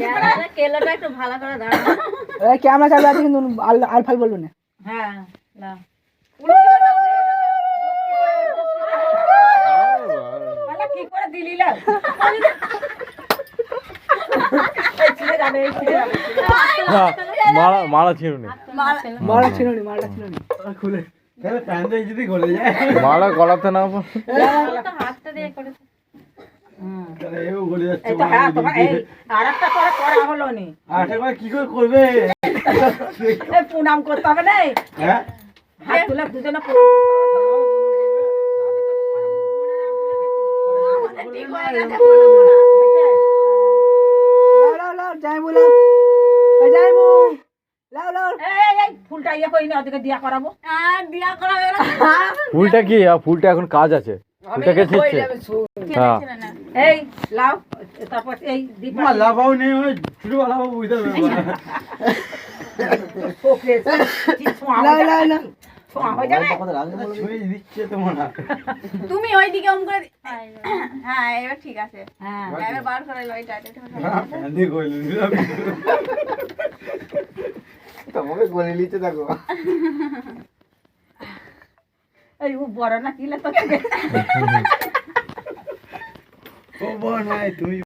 Camera কেলোটা একটু ভালো করে দাঁড়াও এই ক্যামেরা চালু আছে কিন্তু আল আলফাই বলব না। হ্যাঁ কি করে দিলি মারা মারা ছিল মারা ছিল মারা ছিল খুলে। মারা গলাতে না হ্যাঁ তোমার এই আর একটা করে করা হলো নি। আর একটা করে কি করে করবে? প্রণাম করতে হবে না। হ্যাঁ? হাত তুলে দুজনে যাই বলো এই ফুলটা ইয়ে কি? ফুলটা এখন কাজ আছে। ছিটছে হ্যাঁ। এই লাও তারপর এই দীপা। মা লাভাও নেই ওই ছোট লাভাও বুঝতে পারবে পোকরে ছোঁয়া লাও হয়ে হয়ে তোমার তুমি ওইদিকে করে হ্যাঁ এবার ঠিক আছে। হ্যাঁ। এবার বার করে গলে দিলাম থাকো। এই ও বড় না কিলা তো ও বড় নাই তুমি